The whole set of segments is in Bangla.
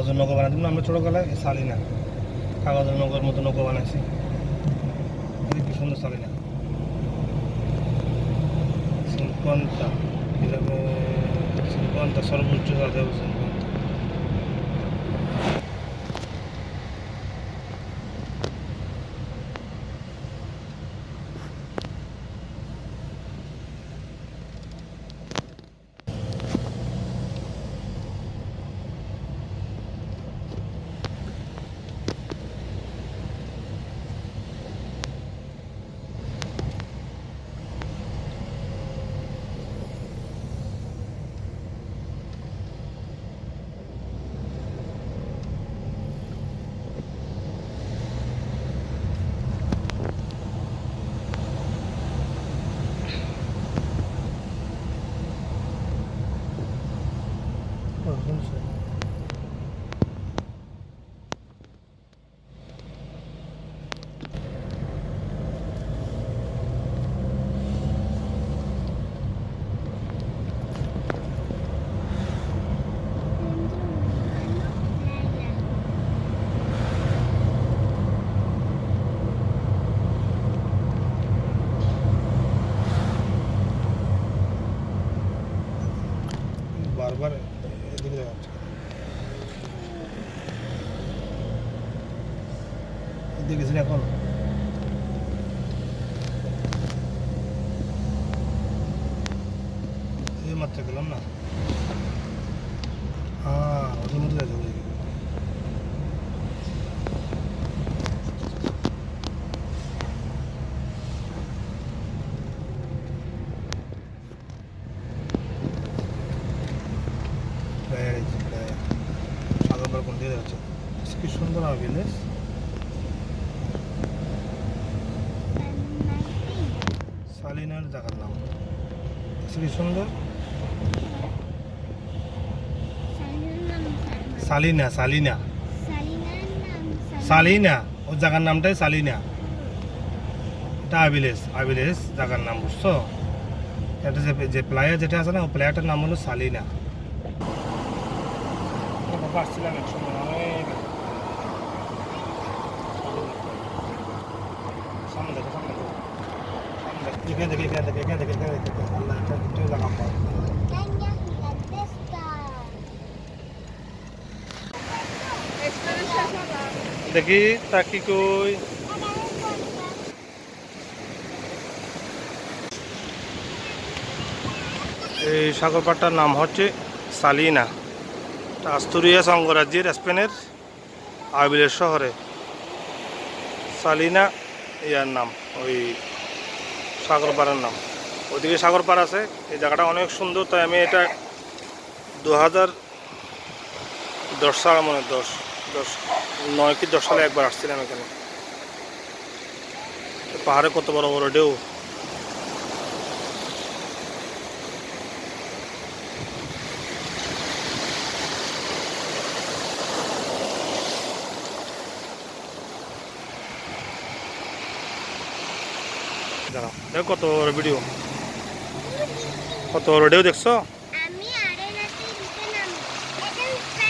কাগজের নৌকা বানাই না আমরা ছোটোবেলায় সালিনা কাগজের নৌকার মতো নৌকা বানাইছি। কি সুন্দর সালিনা না এরকম cinquanta সর্বোচ্চ যাতে cinquanta Oh, no sé. বারবার এদিকে দেখাচ্ছে এদিকে গেছি না এখন এই মাত্র গেলাম না? হ্যাঁ ওদের মধ্যে যাচ্ছে ওদিকে প্রায় প্রায় কোন দিকে যাচ্ছে? কি সুন্দর হবে ভিলেজ সালিনার জায়গার নাম। কি সুন্দর। Salina Salina. সালিনা ওর জায়গার নামটাই সালিনা। এটা আবিলেস আবিলেস জায়গার নাম, বুঝছ? এটা যে যে প্লায়ার যেটা আছে না, ও প্লায়ারটার নাম হলো সালিনা। আসছিলাম এক সময় অনেক। সামনে দেখো সামনে দেখো। এখানে দেখে এখানে দেখে এখানে দেখে এখানে দেখে, আল্লাহ এটা একটু জায়গা পাও দেখি তা কি কই। এই সাগরপাড়টার নাম হচ্ছে সালিনা। এটা আস্তুরিয়াস অঙ্গরাজ্যের স্পেনের আবিলের শহরে। সালিনা ইয়ার নাম, ওই সাগরপাড়ার নাম। ওইদিকে সাগরপাড় আছে, এই জায়গাটা অনেক সুন্দর, তাই আমি এটা দু হাজার দশ সাল মনে দশ দশ নয় কি দশ সালে একবার আসছিলাম এখানে। পাহাড়ে কত বড় বড় ঢেউ। দাঁড়াও দেখো কত বড় ভিডিও। কত বড় ঢেউ দেখছ?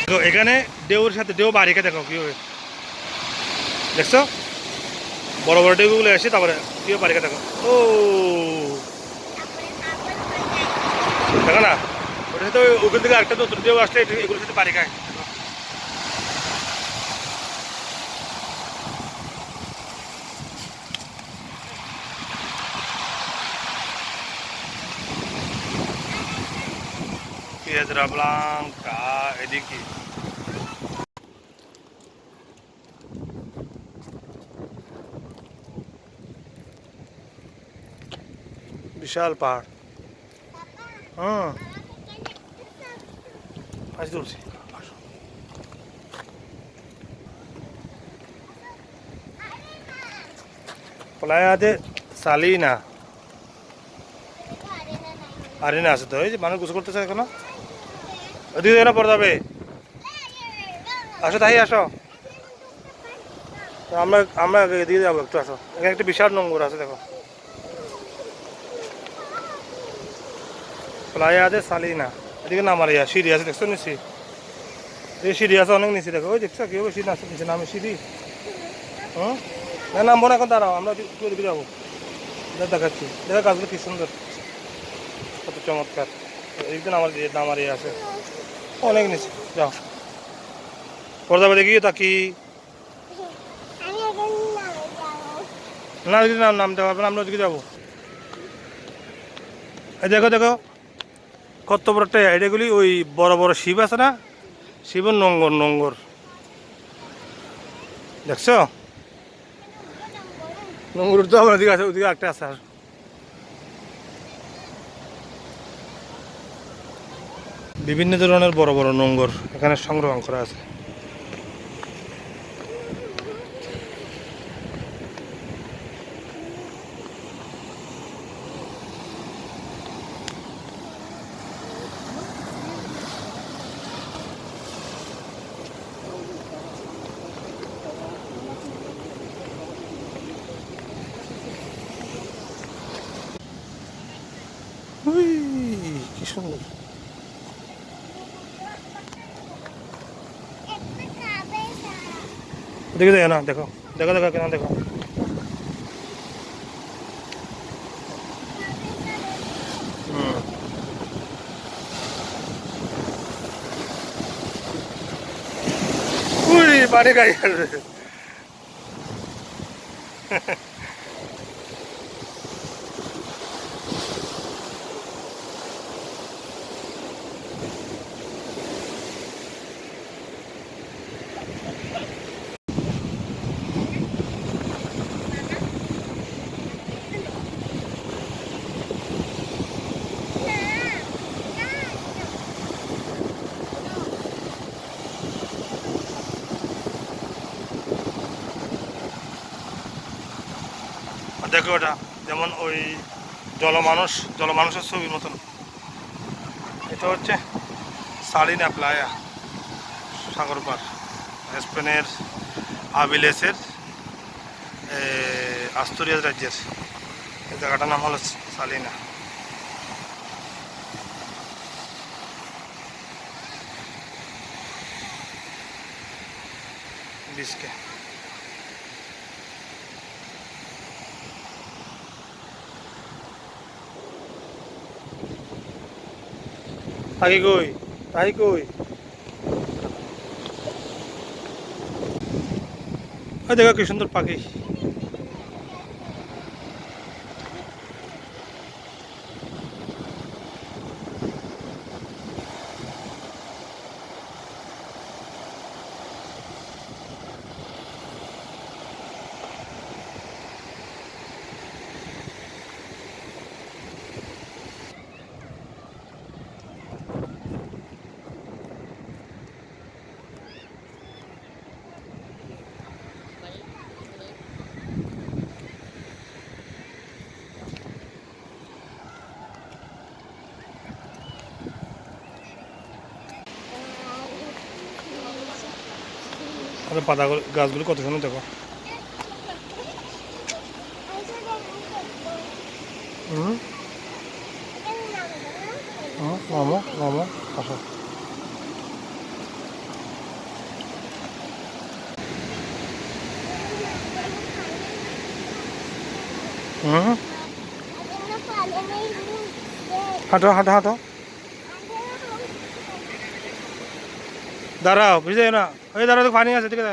দেখো, এখানে ঢেউর সাথে ঢেউ বাড়িকে দেখো কি হবে দেখছ? বড় বড় ঢেউগুলো এসে তারপরে কি বাড়িকে দেখো। ও! দেখো না ওটার সাথে ওখান থেকে আরেকটা নতুন ঢেউ আসলে এগুলোর সাথে বাড়ি খায়। Piedra Blanca, বিশাল পাহাড়। হুম আজ তুলছি আসো। প্লায়া de Salina আরিনা আছে তো, এই যে মানুষ গোসল করতেছে এখনও। ওদিকে যেন পড়ে যাবে। আসো তাই আসো। আমরা আমরা এদিকে যাব একটু, আসো। এখানে একটা বিশাল নোংর আছে, দেখো। প্লায়া দে সালিনা এদিকে নামার ইয়া সিঁড়ি আছে, দেখছ নিশ্চয়ই এই সিঁড়ি আছে, অনেক নিচে দেখো। ওই দেখছ কেউ বেশি না নিচে নামে সিঁড়ি হুম না নামবো না এখন দাঁড়াও, আমরা ওদিকে যাব? দেখ দেখাচ্ছি। দেখা গাছগুলো কি সুন্দর কত চমৎকার একদিন আমার নামার ইয়ে আছে। অনেক নিচে, যাও। পর্দাবাদে গিয়ে তাকি আমি এখন নামে যাব না, যদি নাম নামতে পারবে না, আমরা ওদিকে যাব। দেখো দেখো। কত বড় একটা এটাগুলি ওই বড় বড় শিব আছে না? শিবের নঙ্গর নঙ্গর। দেখছ? নঙ্গর তো আমার ওদিকে আছে, ওদিকে একটা আছে আর। বিভিন্ন ধরনের বড় বড় নোংর এখানে সংগ্রহ করা আছে উই, কি সুন্দর একটা খাবে সারা দেখে দেখো না দেখো দেখো দেখো কেন দেখো হুম। উই, পানি দেখো ওটা যেমন ওই জলমানুষ জলমানুষের ছবির মতন। এটা হচ্ছে সালিনা প্লায়া, সাগর পার। স্পেনের আবিলেসের আস্তুরিয়াস রাজ্যের। এই জায়গাটার নাম হলো সালিনা। বিস্কে। তাকে কই? তাই কই? দেখো কি সুন্দর পাখি। আর পাতা গাছগুলো কত সুন্দর দেখো হুম হুম, মামো মামো আসো হুম হাঁটো হাঁটো হাঁটো দাঁড়াও বুঝতে না ওই দাঁড়াও তো পানি আছে ঠিক আছে